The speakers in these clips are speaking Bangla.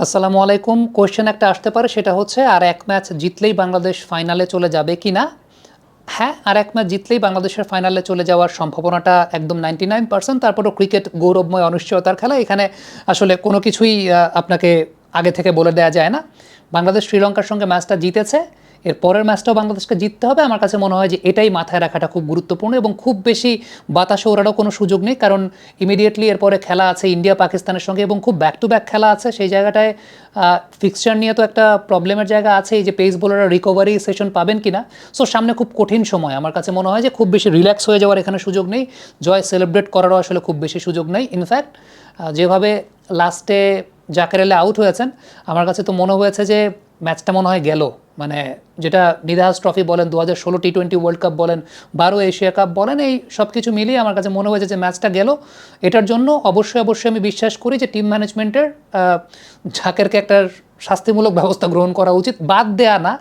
আসসালামু আলাইকুম। কোয়েশ্চেন একটা আসতে পারে, সেটা হচ্ছে, আর এক ম্যাচ জিতলেই বাংলাদেশ ফাইনালে চলে যাবে কি না? হ্যাঁ আর এক ম্যাচ জিতলেই বাংলাদেশের ফাইনালে চলে যাওয়ার সম্ভাবনাটা একদম নাইনটি নাইন পার্সেন্ট তারপরেও ক্রিকেট গৌরবময় অনিশ্চয়তার খেলা। এখানে আসলে কোনো কিছুই আপনাকে আগে থেকে বলে দেওয়া যায় না। বাংলাদেশ শ্রীলঙ্কার সঙ্গে ম্যাচটা জিতেছে। এর পরের ম্যাচটাও বাংলাদেশকে জিততে হবে। আমার কাছে মনে হয় যে এটাই মাথায় রাখাটা খুব গুরুত্বপূর্ণ এবং খুব বেশি বাতাসে ওড়ারও কোনো সুযোগ নেই, কারণ ইমিডিয়েটলি এরপরে খেলা আছে ইন্ডিয়া পাকিস্তানের সঙ্গে এবং খুব ব্যাক টু ব্যাক খেলা আছে। সেই জায়গাটায় ফিক্সচার নিয়ে তো একটা প্রবলেমের জায়গা আছে, এই যে পেস বোলাররা রিকভারি সেশন পাবেন কি না সো সামনে খুব কঠিন সময়। আমার কাছে মনে হয় যে খুব বেশি রিল্যাক্স হয়ে যাওয়ার এখানে সুযোগ নেই। জয় সেলিব্রেট করারও আসলে খুব বেশি সুযোগ নেই। ইনফ্যাক্ট যেভাবে লাস্টে জাকেরেলে আউট হয়েছেন, আমার কাছে তো মনে হয়েছে যে ম্যাচটা মনে হয় গেল। মানে যেটা নিদাহাস ট্রফি বলেন দু হাজার ষোলো টি টোয়েন্টি ওয়ার্ল্ড কাপ বলেন, বারো এশিয়া কাপ বলেন, এই সব কিছু মিলিয়ে আমার কাছে মনে হয়েছে যে ম্যাচটা গেল। এটার জন্য অবশ্যই অবশ্যই আমি বিশ্বাস করি যে টিম ম্যানেজমেন্টের ঝাঁকেরকে একটা শাস্তিমূলক ব্যবস্থা গ্রহণ করা উচিত। বাদ দেয়া না,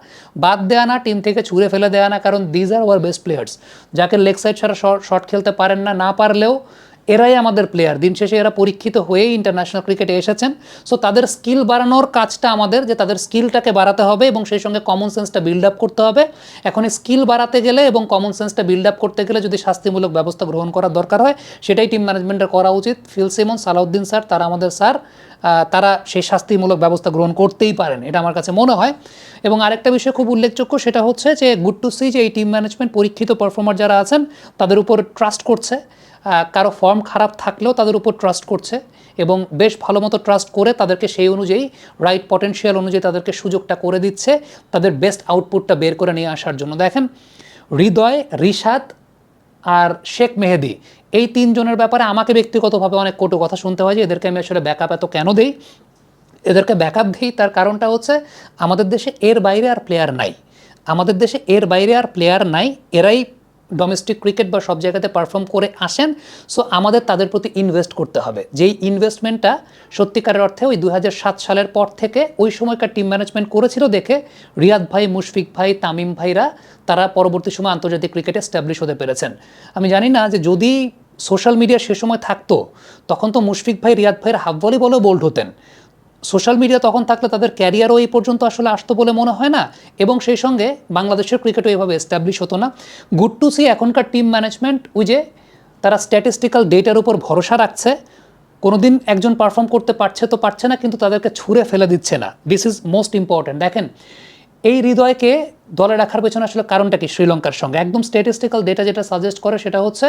বাদ দেয়া না, টিম থেকে ছুঁড়ে ফেলে দেয়া না, কারণ these are our best players যাকে লেগ সাইড ছাড়া শর্ট খেলতে পারেন না না পারলেও এরাই আমাদের প্লেয়ার দিন শেষে এরা পরীক্ষিত হয়েই ইন্টারন্যাশনাল ক্রিকেটে এসেছেন। সো তাদের স্কিল বাড়ানোর কাজটা আমাদের, যে তাদের স্কিলটাকে বাড়াতে হবে এবং সেই সঙ্গে কমন সেন্সটা বিল্ড আপ করতে হবে। এখন স্কিল বাড়াতে গেলে এবং কমন সেন্সটা বিল্ড আপ করতে গেলে যদি শাস্তিমূলক ব্যবস্থা গ্রহণ করার দরকার হয়, সেটাই টিম ম্যানেজমেন্টের করা উচিত। ফিল সিমন সালাউদ্দিন স্যার তারা আমাদের স্যার তারা সেই শাস্তিমূলক ব্যবস্থা গ্রহণ করতেই পারেন, এটা আমার কাছে মনে হয়। এবং আরেকটা বিষয় খুব উল্লেখযোগ্য, সেটা হচ্ছে যে গুড টু সি যে এই টিম ম্যানেজমেন্ট পরীক্ষিত পারফর্মার যারা আছেন, তাদের উপর ট্রাস্ট করছে। কারও ফর্ম খারাপ থাকলেও তাদের উপর ট্রাস্ট করছে এবং বেশ ভালো মতো ট্রাস্ট করে তাদেরকে সেই অনুযায়ী রাইট পটেনশিয়াল অনুযায়ী তাদেরকে সুযোগটা করে দিচ্ছে, তাদের বেস্ট আউটপুটটা বের করে নিয়ে আসার জন্য। দেখেন, হৃদয়, রিশাদ আর শেখ মেহেদি, এই তিনজনের ব্যাপারে আমাকে ব্যক্তিগতভাবে অনেক কটু কথা শুনতে হয় যে এদেরকে আমি আসলে ব্যাকআপ এত কেন দিই? এদেরকে ব্যাকআপ দিই, তার কারণটা হচ্ছে আমাদের দেশে এর বাইরে আর প্লেয়ার নাই। আমাদের দেশে এর বাইরে আর প্লেয়ার নাই, এরাই ডোমেস্টিক ক্রিকেট বা সব জায়গাতে পারফর্ম করে আসেন সো আমাদের তাদের প্রতি ইনভেস্ট করতে হবে। যেই ইনভেস্টমেন্টটা সত্যিকারের অর্থে ওই দুই হাজার সাত সালের পর থেকে ওই সময়কার টিম ম্যানেজমেন্ট করেছিল দেখে রিয়াদ ভাই, মুশফিক ভাই, তামিম ভাইরা তারা পরবর্তী সময় আন্তর্জাতিক ক্রিকেটে স্ট্যাবলিশ হতে পেরেছেন। আমি জানি না যে যদি সোশ্যাল মিডিয়া সে সময় থাকতো, তখন তো মুশফিক ভাই, রিয়াদ ভাইয়ের হাফ ভলিবলও বোল্ড হতেন। সোশ্যাল মিডিয়া তখন থাকলে তাদের ক্যারিয়ারও এই পর্যন্ত আসলে আসতো বলে মনে হয় না। এবং সেই সঙ্গে বাংলাদেশের ক্রিকেটও এভাবে এস্টাবলিশ হতো না। গুড টু সি এখনকার টিম ম্যানেজমেন্ট ওই যে তারা স্ট্যাটিস্টিক্যাল ডেটার উপর ভরসা রাখছে। কোনোদিন একজন পারফর্ম করতে পারছে তো পারছে না, কিন্তু তাদেরকে ছুঁড়ে ফেলে দিচ্ছে না। দিস ইজ মোস্ট ইম্পর্ট্যান্ট দেখেন, এই হৃদয়কে দলে রাখার পেছনে আসলে কারণটা কি শ্রীলঙ্কার সঙ্গে? একদম স্ট্যাটিস্টিক্যাল ডেটা যেটা সাজেস্ট করে সেটা হচ্ছে,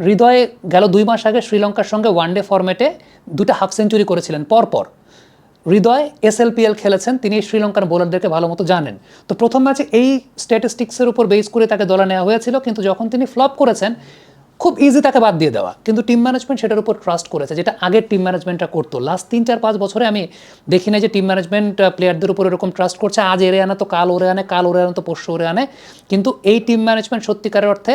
হৃদয়ে গেল দুই মাস আগে শ্রীলঙ্কার সঙ্গে ওয়ানডে ফরম্যাটে দুটো হাফ সেঞ্চুরি করেছিলেন। পরপর হৃদয় এসএলপিএল খেলেছেন, তিনি শ্রীলঙ্কার বোলারদেরকে ভালো মতো জানেন। তো প্রথম ম্যাচে এই স্ট্যাটিস্টিক্সের উপর বেস করে তাকে দলে নেওয়া হয়েছিল, কিন্তু যখন তিনি ফ্লপ করেছেন খুব ইজি তাকে বাদ দিয়ে দেওয়া। কিন্তু টিম ম্যানেজমেন্ট সেটার উপর ট্রাস্ট করেছে, যেটা আগের টিম ম্যানেজমেন্টটা করতো। লাস্ট তিন, চার, পাঁচ বছরে আমি দেখি না যে টিম ম্যানেজমেন্ট প্লেয়ারদের উপর এরকম ট্রাস্ট করছে, আজ এরে আনে তো কাল ওরে আনে, কাল ওরে আনে তো পরশু ওরে আনে। কিন্তু এই টিম ম্যানেজমেন্ট সত্যিকারের অর্থে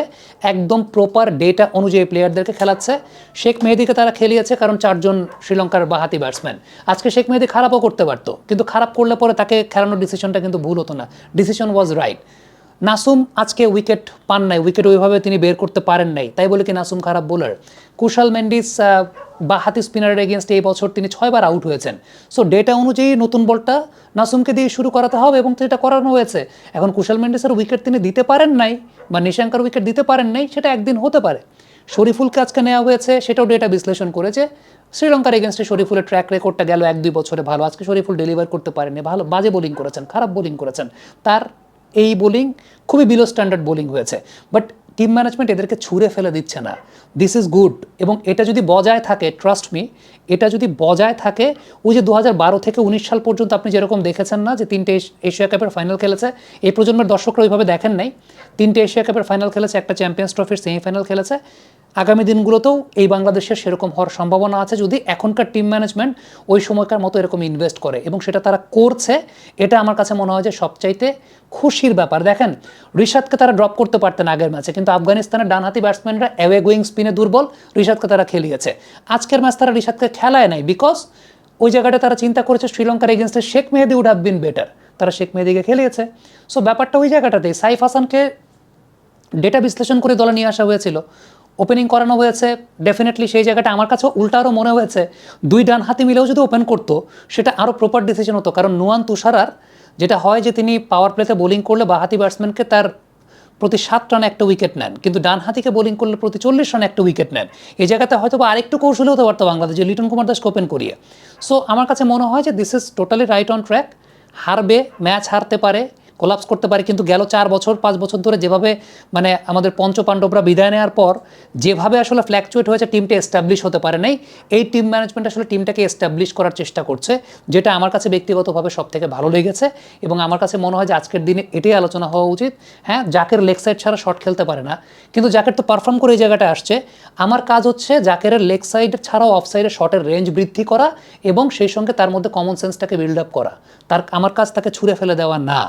একদম প্রপার ডেটা অনুযায়ী প্লেয়ারদেরকে খেলাচ্ছে। শেখ মেহেদিকে তারা খেলিয়েছে কারণ চারজন শ্রীলঙ্কার বাহাতি ব্যাটসম্যান আজকে শেখ মেহেদি খারাপও করতে পারতো, কিন্তু খারাপ করলে পরে তাকে খেলানোর ডিসিশনটা কিন্তু ভুল হতো না। ডিসিশন ওয়াজ রাইট নাসুম আজকে উইকেট পান নাই, উইকেট ওইভাবে তিনি বের করতে পারেন নাই। তাই বলে কি নাসুম খারাপ বোলার? কুশাল মেন্ডিস বাহাতি স্পিনারের এগেনস্ট এই বছর তিনি ছয়বার আউট হয়েছেন। সো ডেটা অনুযায়ী নতুন বলটা নাসুমকে দিয়ে শুরু করাতে হবে এবং সেটা করানো হয়েছে। এখন কুশাল মেন্ডিসের উইকেট তিনি দিতে পারেন নাই, বা নিশাঙ্কার উইকেট দিতে পারেন নাই, সেটা একদিন হতে পারে। শরীফুলকে আজকে নেওয়া হয়েছে, সেটাও ডেটা বিশ্লেষণ করেছে। শ্রীলঙ্কার এগেনস্টে শরীফুলের ট্র্যাক রেকর্ডটা গেল এক দুই বছরে ভালো। আজকে শরীফুল ডেলিভার করতে পারেনি ভালো, বাজে বোলিং করেছেন, খারাপ বোলিং করেছেন। তার এই বোলিং খুবই বিলো স্ট্যান্ডার্ড বোলিং হয়েছে। বাট টিম ম্যানেজমেন্ট এদেরকে ছুঁড়ে ফেলে দিচ্ছে না। দিস ইজ গুড এবং এটা যদি বজায় থাকে ট্রাস্ট মি এটা যদি বজায় থাকে, ওই যে দু বারো থেকে উনিশ সাল পর্যন্ত আপনি যেরকম দেখেছেন না যে তিনটে এশ- এশিয়া কাপের ফাইনাল খেলেছে, এই প্রজন্মের দর্শকরা ওইভাবে দেখেন নাই। তিনটে এশিয়া কাপের ফাইনাল খেলেছে, একটা চ্যাম্পিয়ন্স ট্রফির সেমিফাইনাল খেলেছে। আগামী দিনগুলোতেও এই বাংলাদেশের সেরকম হওয়ার সম্ভাবনা আছে যদি এখনকার টিম ম্যানেজমেন্ট ওই সময়কার মতো এরকম ইনভেস্ট করে এবং সেটা তারা করছে, এটা আমার কাছে মনে হয় যে সবচাইতে খুশির ব্যাপার। দেখেন, রিশাদকে তারা ড্রপ করতে পারতেন আগের ম্যাচে, কিন্তু আফগানিস্তানের ডানহাতি ব্যাটসম্যানরা অ্যাওয়ে গোয়িং স্পিনে দুর্বল রিশাদকে তারা খেলিয়েছে। আজকের ম্যাচ তারা রিশাদকে খেলায় নাই বিকজ ওই জায়গাটা তারা চিন্তা করেছে শ্রীলঙ্কার এগেনস্টে Sheikh Mehedi would have been better তারা শেখ মেহেদিকে খেলিয়েছে। সো ব্যাপারটা ওই জায়গাটাতেই। সাইফ হাসানকে ডেটা বিশ্লেষণ করে দলে নিয়ে আসা হয়েছিল। ওপেনিং করানো হয়েছে ডেফিনেটলি সেই জায়গাটা আমার কাছে উল্টা আরও মনে হয়েছে। দুই ডান হাতি মিলেও যদি ওপেন করতো, সেটা আরও প্রপার ডিসিশন হতো। কারণ নুয়ান তুষারার যেটা হয় যে তিনি পাওয়ার প্লেতে বোলিং করলে বাহাতি ব্যাটসম্যানকে তার প্রতি সাত রানে একটা উইকেট নেন। কিন্তু ডান হাতিকে বোলিং করলে প্রতি চল্লিশ রানে একটা উইকেট নেন। এই জায়গাতে হয়তো বা আরেকটু কৌশল হতে পারতো বাংলাদেশ যে লিটন কুমার দাসকে ওপেন করিয়ে। সো আমার কাছে মনে হয় যে this is totally right on track হারবে ম্যাচ হারতে পারে। কোলাপস করতে পারে, কিন্তু গেল চার বছর, পাঁচ বছর ধরে যেভাবে মানে আমাদের পঞ্চপাণ্ডবরা বিদায় নেওয়ার পর যেভাবে আসলে ফ্ল্যাকচুয়েট হয়েছে টিমটা এস্টাবলিশ হতে পারে নাই। এই টিম ম্যানেজমেন্ট আসলে টিমটাকে এস্টাবলিশ করার চেষ্টা করছে, যেটা আমার কাছে ব্যক্তিগতভাবে সব থেকে ভালো লেগেছে এবং আমার কাছে মনে হয় যে আজকের দিনে এটাই আলোচনা হওয়া উচিত। হ্যাঁ জাকের লেগ সাইড ছাড়া শট খেলতে পারে না, কিন্তু জাকের তো পারফর্ম করে এই জায়গাটা আসছে। আমার কাজ হচ্ছে জাকের লেগ সাইড ছাড়াও অফ সাইডে শটের রেঞ্জ বৃদ্ধি করা এবং সেই সঙ্গে তার মধ্যে কমন সেন্সটাকে বিল্ড আপ করা। তার, আমার কাজ তাকে ছুঁড়ে ফেলে দেওয়া না।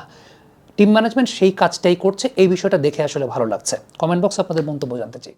টিম ম্যানেজমেন্ট সেই কাজটাই করছে, এই বিষয়টা দেখে আসলে ভালো লাগছে। কমেন্ট বক্স আপনাদের মন্তব্য জানতে চাই।